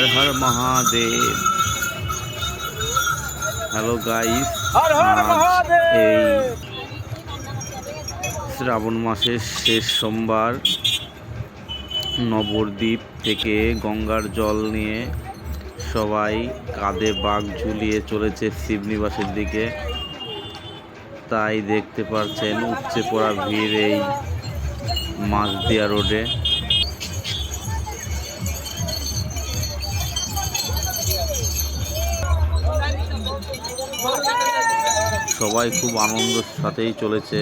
হর Har Mahadev. Hello guys এই শ্রাবণ মাসের শেষ সোমবার নবদ্বীপ থেকে গঙ্গার জল নিয়ে সবাই কাঁধে বাঘ ঝুলিয়ে চলেছে শিবনিবাসের দিকে। তাই দেখতে পাচ্ছেন উপচে পড়া ভিড় এই মাঝদিয়া রোডে। সবাই খুব আনন্দের সাথেই চলেছে।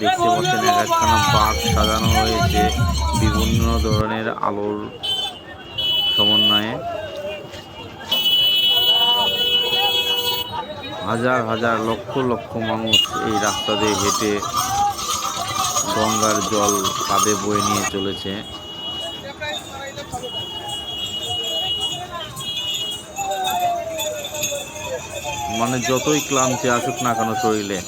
দেখতে পাচ্ছেন এক একখানা বাঘ সাজানো হয়েছে বিভিন্ন ধরনের আলোর সমন্বয়ে। হাজার হাজার লক্ষ লক্ষ মানুষ এই রাস্তা দিয়ে হেঁটে গঙ্গার জল কাঁধে বয়ে নিয়ে চলেছে। মানে যতই ক্লান্তি আসুক না কেন শরীরে,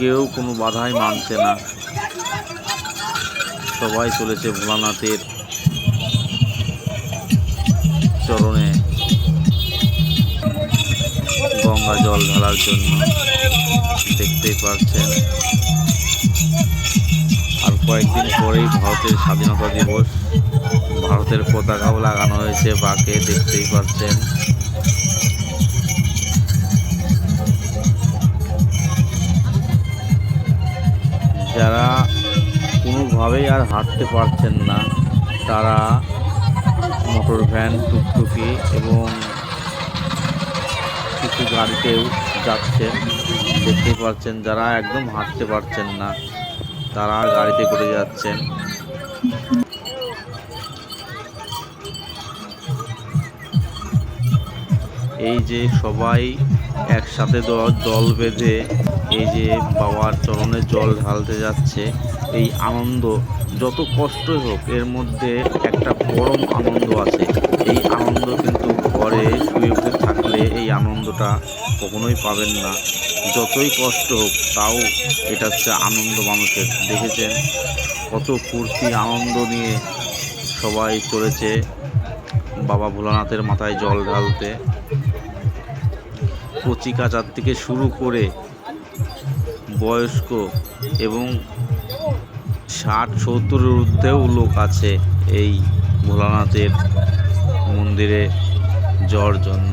কেউ কোনো বাধাই মানছে না। সবাই চলেছে ভোলানাথের চরণে গঙ্গা জল ঢালার জন্য। দেখতেই পাচ্ছেন। আর কয়েকদিন পরেই ভারতের স্বাধীনতা দিবস, ভারতের পতাকাও লাগানো হয়েছে বাকে দেখতেই পাচ্ছেন। যারা কোনোভাবেই আর হাঁটতে পারছেন না। তারা মোটর ভ্যান, টুকটুকি এবং কিছু গাড়িতেও যাচ্ছেন। দেখতে পাচ্ছেন যারা একদম হাঁটতে পারছেন না, তারা গাড়িতে করে যাচ্ছেন। এই যে সবাই একসাথে দল বেঁধে এই যে বাবার চরণে জল ঢালতে যাচ্ছে, এই আনন্দ যত কষ্টই হোক, এর মধ্যে একটা পরম আনন্দ আছে। এই আনন্দ কিন্তু ঘরে শুয়ে উঠে থাকলে এই আনন্দটা কখনোই পাবেন না। যতই কষ্ট হোক, তাও এটা হচ্ছে আনন্দ মানুষের। দেখেছেন? কত ফুর্তি আনন্দ নিয়ে সবাই চলেছে বাবা ভোলানাথের মাথায় জল ঢালতে। কচি কাচার থেকে শুরু করে বয়স্ক এবং ষাট সত্তরের ঊর্ধ্বেও লোক আছে এই ভোলানাথের মন্দিরে যাওয়ার জন্য।